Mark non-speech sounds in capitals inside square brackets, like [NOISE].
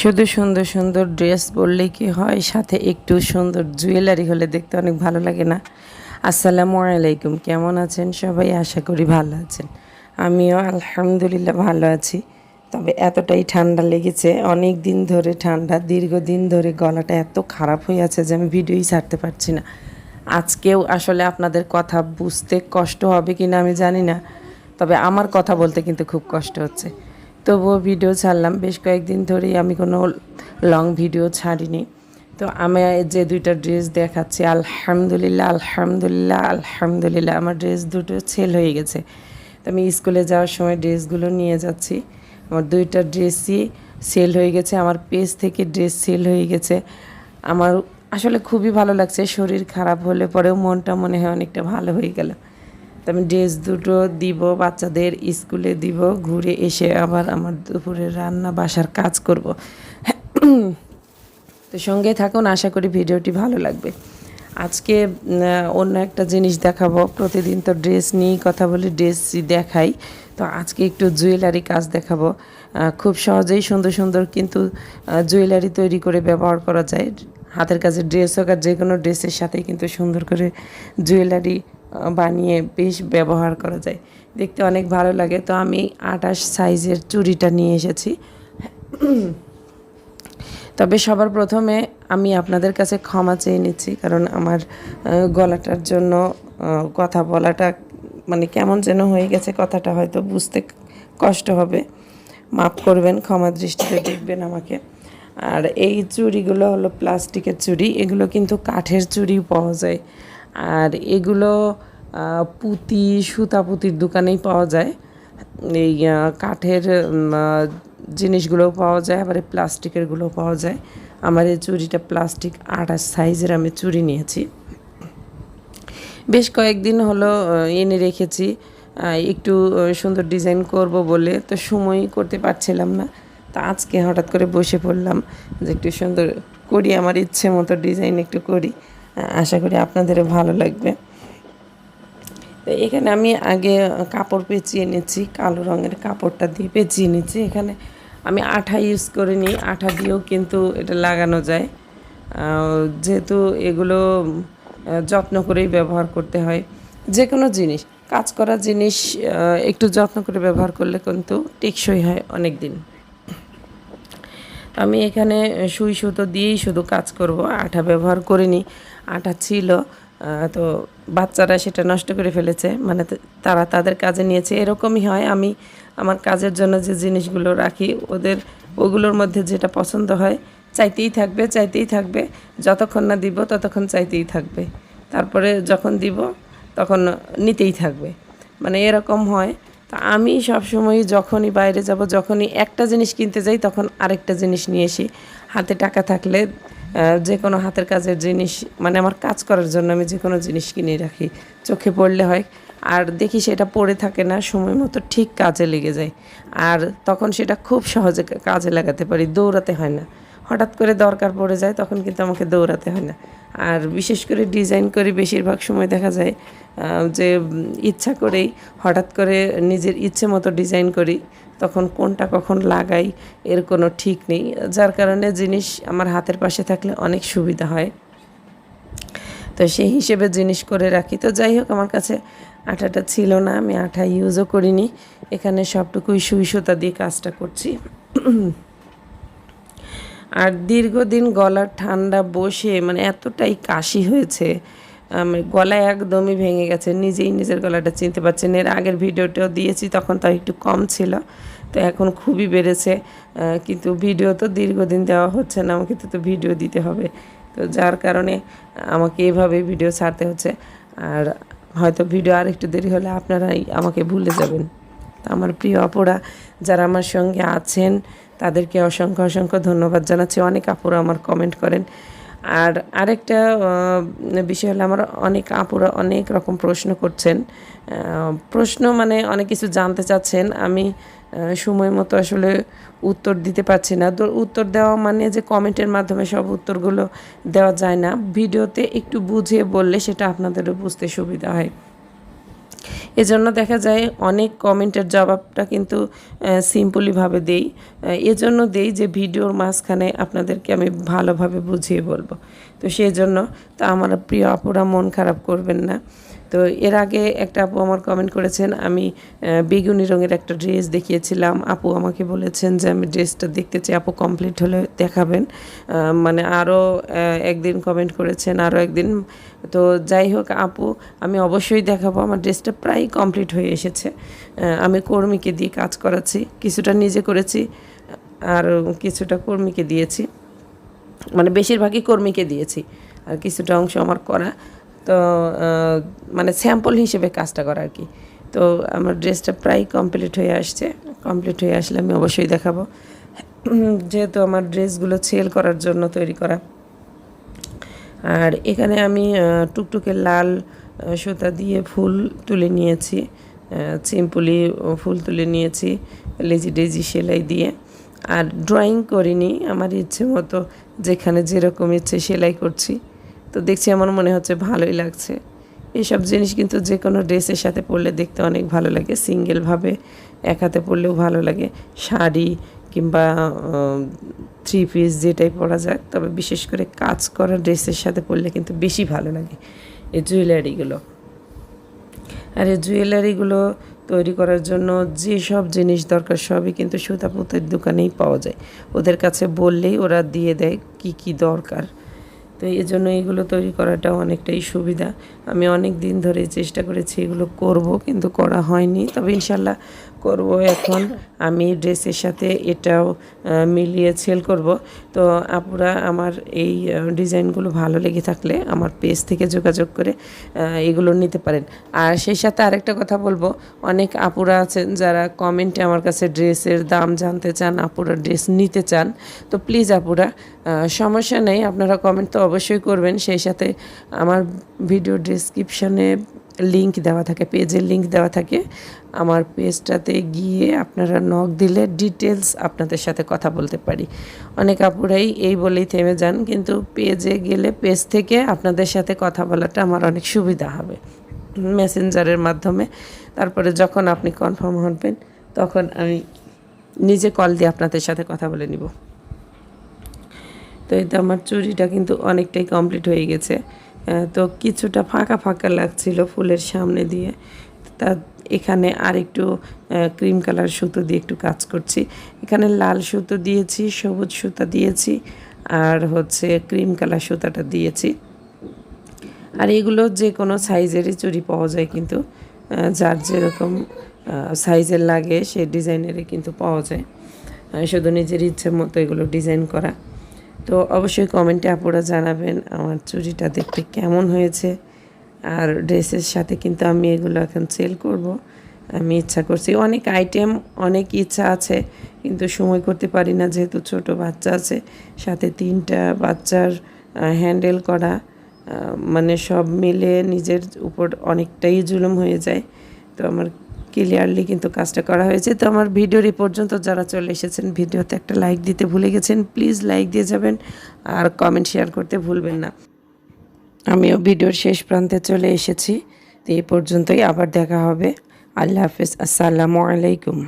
শুধু সুন্দর সুন্দর ড্রেস পরলেই কি হয়, সাথে একটু সুন্দর জুয়েলারি হলে দেখতে অনেক ভালো লাগে না? আসসালামু আলাইকুম, কেমন আছেন সবাই? আশা করি ভালো আছেন। আমিও আলহামদুলিল্লাহ ভালো আছি। তবে এতটাই ঠান্ডা লেগেছে, অনেক দিন ধরে ঠান্ডা, দীর্ঘদিন ধরে গলাটা এত খারাপ হয়ে আছে যে আমি ভিডিওই ছাড়তে পারছি না। আজকেও আসলে আপনাদের কথা বুঝতে কষ্ট হবে কি না আমি জানি না, তবে আমার কথা বলতে কিন্তু খুব কষ্ট হচ্ছে। তবুও ভিডিও ছাড়লাম। বেশ কয়েকদিন ধরেই আমি কোনো লং ভিডিও ছাড়িনি। তো আমি যে দুইটা ড্রেস দেখাচ্ছি, আলহামদুলিল্লাহ আলহামদুলিল্লাহ আলহামদুলিল্লাহ, আমার ড্রেস দুটো সেল হয়ে গেছে। তো আমি স্কুলে যাওয়ার সময় ড্রেসগুলো নিয়ে যাচ্ছি। আমার দুইটা ড্রেসই সেল হয়ে গেছে, আমার পেজ থেকে ড্রেস সেল হয়ে গেছে। আমার আসলে খুবই ভালো লাগছে, শরীর খারাপ হলে পরেও মনটা মনে হয় অনেকটা ভালো হয়ে গেল। তো আমি ড্রেস দুটো দিব, বাচ্চাদের স্কুলে দিব, ঘুরে এসে আবার আমার দুপুরে রান্না বাসার কাজ করব। [CLEARS THROAT] তো সঙ্গে থাকুন, আশা করি ভিডিওটি ভালো লাগবে। আজকে অন্য একটা জিনিস দেখাবো। প্রতিদিন তো ড্রেস নিয়েই কথা বলি ড্রেস দেখাই। তো আজকে একটু জুয়েলারি কাজ দেখাবো। খুব সহজেই সুন্দর সুন্দর কিন্তু জুয়েলারি তৈরি করে ব্যবহার করা যায়। হাতের কাছে ড্রেস হোক আর যে কোনো ড্রেসের সাথেই কিন্তু সুন্দর করে জুয়েলারি বানিয়ে বেশ ব্যবহার করা যায়। দেখতে অনেক ভালো লাগে। তো আমি আটাশ সাইজের চুড়িটা নিয়ে এসেছি। তবে সবার প্রথমে আমি আপনাদের কাছে ক্ষমা চেয়ে নিচ্ছি, কারণ আমার গলাটার জন্য কথা বলাটা মানে কেমন যেন হয়ে গেছে, কথাটা হয়তো বুঝতে কষ্ট হবে। মাফ করবেন ক্ষমা দৃষ্টিতে দেখবেন আমাকে। আর এই চুড়িগুলো হলো প্লাস্টিকের চুড়ি। এগুলো কিন্তু কাঠের চুড়ি পাওয়া যায়। আর এগুলো পুঁতি সুতা পুঁতির দোকানেই পাওয়া যায়। এই কাঠের জিনিসগুলোও পাওয়া যায়, আবার প্লাস্টিকেরগুলোও পাওয়া যায়। আমার এই চুড়িটা প্লাস্টিক আঠাশ সাইজের আমি চুড়ি নিয়েছি। বেশ কয়েকদিন হলো এনে রেখেছি। একটু সুন্দর ডিজাইন করব বলে তো সময় করতে পারছিলাম না। তা আজকে হঠাৎ করে বসে পড়লাম যে একটু সুন্দর করি, আমার ইচ্ছে মতো ডিজাইন একটু করি। আশা করি আপনাদেরও ভালো লাগবে। তো এখানে আমি আগে কাপড় পেঁচিয়ে নিচ্ছি কালো রঙের কাপড়টা দিয়ে পেঁচিয়ে নিচ্ছি এখানে আমি আঠা ইউজ করে নিই, আঠা দিয়েও কিন্তু এটা লাগানো যায়। যেহেতু এগুলো যত্ন করেই ব্যবহার করতে হয়। যে কোনো জিনিস, কাজ করা জিনিস একটু যত্ন করে ব্যবহার করলে কিন্তু টেকসই হয় অনেক দিন আমি এখানে সুই সুতো দিয়েই শুধু কাজ করব, আঠা ব্যবহার করিনি, আঠা ছিল তো বাচ্চারা সেটা নষ্ট করে ফেলেছে মানে তারা তাদের কাজে নিয়েছে, এরকমই হয়। আমি আমার কাজের জন্য যে জিনিসগুলো রাখি, ওদের, ওগুলোর মধ্যে যেটা পছন্দ হয়, চাইতেই থাকবে চাইতেই থাকবে। যতক্ষণ না দিব, ততক্ষণ চাইতেই থাকবে। তারপরে যখন দিব, তখন নিতেই থাকবে। মানে এরকম হয়। তা আমি সবসময় যখনই বাইরে যাব, যখনই একটা জিনিস কিনতে যাই, তখন আরেকটা জিনিস নিয়ে আসি হাতে টাকা থাকলে যে কোনো হাতের কাজের জিনিস মানে আমার কাজ করার জন্য আমি যে কোনো জিনিস কিনে রাখি। চোখে পড়লে হয়। আর দেখি সেটা পড়ে থাকে না, সময় মতো ঠিক কাজে লেগে যায়। আর তখন সেটা খুব সহজে কাজে লাগাতে পারি, দৌড়াতে হয় না। হঠাৎ করে দরকার পড়ে যায়, তখন কিন্তু আমাকে দৌড়াতে হয় না। আর বিশেষ করে ডিজাইন করে, বেশিরভাগ সময় দেখা যায় যে ইচ্ছা করেই হঠাৎ করে নিজের ইচ্ছে মতো ডিজাইন করি, তখন কোনটা কখন লাগাই এর কোনো ঠিক নেই। যার কারণে জিনিস আমার হাতের পাশে থাকলে অনেক সুবিধা হয়। তো সেই হিসেবে জিনিস করে রাখি। তো যাই হোক, আমার কাছে আঠাটা ছিল না, আমি আঠা ইউজও করিনি। এখানে সবটুকুই সুই সুতা দিয়ে কাজটা করছি। আর দীর্ঘদিন গলার ঠান্ডা বসে মানে এতটাই কাশি হয়েছে আমি গলা একদমই ভেঙে গেছে, নিজেই নিজের গলাটা চিনতে পারছেন এর আগের ভিডিওটাও দিয়েছি, তখন তাও একটু কম ছিল, তো এখন খুবই বেড়েছে কিন্তু ভিডিও তো দীর্ঘদিন দেওয়া হচ্ছে না, আমাকে তো তো ভিডিও দিতে হবে। তো যার কারণে আমাকে এভাবে ভিডিও ছাড়তে হচ্ছে, আর হয়তো ভিডিও আর একটু দেরি হলে আপনারাই আমাকে ভুলে যাবেন। আমার প্রিয় অপরা যারা আমার সঙ্গে আছেন তাদেরকে অসংখ্য অসংখ্য ধন্যবাদ জানাচ্ছি। অনেক আপুরা আমার কমেন্ট করেন। আর আরেকটা বিষয় হলো আমার অনেক আপুরা অনেক রকম প্রশ্ন করছেন। প্রশ্ন মানে অনেক কিছু জানতে চাচ্ছেন। আমি সময় মতো আসলে উত্তর দিতে পারছি না। উত্তর দেওয়া মানে যে কমেন্টের মাধ্যমে সব উত্তরগুলো দেওয়া যায় না। ভিডিওতে একটু বুঝিয়ে বললে সেটা আপনাদেরও বুঝতে সুবিধা হয়। এজন্য দেখা যায় অনেক কমেন্টের জবাবটা কিন্তু সিম্পলিভাবে দেই। এজন্য দেই যে ভিডিওর মাঝখানে আপনাদেরকে আমি ভালোভাবে বুঝিয়ে বলব। তো সেই জন্য তা আমার প্রিয় অপরা মন খারাপ করবেন না। তো এর আগে একটা আপু আমার কমেন্ট করেছেন, আমি বেগুনি রঙের একটা ড্রেস দেখিয়েছিলাম। আপু আমাকে বলেছেন যে, আমি ড্রেসটা দেখতে চাই, আপু কমপ্লিট হলে দেখাবেন। মানে আরও একদিন কমেন্ট করেছেন আরও একদিন। তো যাই হোক আপু, আমি অবশ্যই দেখাবো। আমার ড্রেসটা প্রায় কমপ্লিট হয়ে এসেছে। আমি কর্মীকে দিয়ে কাজ করাচ্ছি। কিছুটা নিজে করেছি, আর কিছুটা কর্মীকে দিয়েছি। মানে বেশিরভাগই কর্মীকে দিয়েছি। আর কিছুটা অংশ আমার করা। তো মানে স্যাম্পল হিসেবে কাজটা করা আর কি। তো আমার ড্রেসটা প্রায় কমপ্লিট হয়ে আসছে। কমপ্লিট হয়ে আসলে আমি অবশ্যই দেখাবো। যেহেতু আমার ড্রেসগুলো সেল করার জন্য তৈরি করা। আর এখানে আমি টুকটুকে লাল সুতা দিয়ে ফুল তুলে নিয়েছি। সিম্পলি ফুল তুলে নিয়েছি, লেজি ডেজি সেলাই দিয়ে। আর ড্রয়িং করিনি। আমার ইচ্ছে মতো যেখানে যেরকম ইচ্ছে সেলাই করছি। তো দেখছি আমার মনে হচ্ছে ভালোই লাগছে। এইসব জিনিস কিন্তু যে কোনো ড্রেসের সাথে পরলে দেখতে অনেক ভালো লাগে। সিঙ্গেলভাবে এক হাতে পরলেও ভালো লাগে। শাড়ি কিংবা থ্রি পিস যেটাই পরা যাক, তবে বিশেষ করে কাজ করা ড্রেসের সাথে পরলে কিন্তু বেশি ভালো লাগে। এই জুয়েলারিগুলো। আর এই জুয়েলারিগুলো তৈরি করার জন্য যে সব জিনিস দরকার সবই কিন্তু সুতা পুঁতের দোকানেই পাওয়া যায়। ওদের কাছে বললেই ওরা দিয়ে দেয় কি কি দরকার। তো এই জন্য এগুলো তৈরি করাটা অনেকটাই সুবিধা। আমি অনেক দিন ধরে চেষ্টা করেছি এগুলো করব, কিন্তু করা হয়নি। তবে ইনশাল্লাহ করব এখন। আমি ড্রেসের সাথে এটাও মিলিয়ে সেল করব। তো আপুরা, আমার এই ডিজাইনগুলো ভালো লেগে থাকলে আমার পেজ থেকে যোগাযোগ করে এগুলো নিতে পারেন। আর সেই সাথে আরেকটা কথা বলব, অনেক আপুরা আছেন যারা কমেন্টে আমার কাছে ড্রেসের দাম জানতে চান, আপুরা ড্রেস নিতে চান। তো প্লিজ আপুরা সমস্যা নেই, আপনারা কমেন্ট তো অবশ্যই করবেন। সেই সাথে আমার ভিডিও ডিসক্রিপশানে লিংক দেওয়া থাকে পেজের লিংক দেওয়া থাকে। আমার পেজটাতে গিয়ে আপনারা নক দিলে ডিটেলস আপনাদের সাথে কথা বলতে পারি। অনেক আপুরাই এই বলেই থেমে যান, কিন্তু পেজে গেলে পেজ থেকে আপনাদের সাথে কথা বলাটা আমার অনেক সুবিধা হবে। মেসেঞ্জারের মাধ্যমে। তারপরে যখন আপনি কনফার্ম হবেন, তখন আমি নিজে কল দিয়ে আপনাদের সাথে কথা বলে নিব। তো এই তো আমার চুরিটা কিন্তু অনেকটাই কমপ্লিট হয়ে গেছে। তো কিছুটা ফাঁকা ফাঁকা লাগছিল ফুলের সামনে দিয়ে। তা এখানে আর একটু ক্রিম কালার সুতো দিয়ে একটু কাজ করছি। এখানে লাল সুতো দিয়েছি, সবুজ সুতা দিয়েছি, আর হচ্ছে ক্রিম কালার সুতাটা দিয়েছি। আর এগুলো যে কোনো সাইজেরই চুড়ি পাওয়া যায় কিন্তু যার যেরকম সাইজের লাগে সে ডিজাইনেরই কিন্তু পাওয়া যায়। শুধু নিজের ইচ্ছে মতো এগুলো ডিজাইন করা। তো অবশ্যই কমেন্টে আপনারা জানাবেন আমার চুরিটা দেখতে কেমন হয়েছে। আর ড্রেসের সাথে কিন্তু আমি এগুলো এখন সেল করব। আমি ইচ্ছা করছি, অনেক আইটেম অনেক ইচ্ছা আছে, কিন্তু সময় করতে পারি না যেহেতু ছোট বাচ্চা আছে। সাথে তিনটা বাচ্চার হ্যান্ডেল করা মানে সব মিলে নিজের উপর অনেকটাই জুলুম হয়ে যায়। তো আমার ক্লিয়ারলি কিন্তু কাজটা করা হয়েছে। তো আমার ভিডিওর এই পর্যন্ত যারা চলে এসেছেন, ভিডিওতে একটা লাইক দিতে ভুলে গেছেন প্লিজ লাইক দিয়ে যাবেন আর কমেন্ট শেয়ার করতে ভুলবেন না। আমিও ভিডিওর শেষ প্রান্তে চলে এসেছি। তো এই পর্যন্তই আবার দেখা হবে। আল্লাহ হাফিজ। আসসালামু আলাইকুম।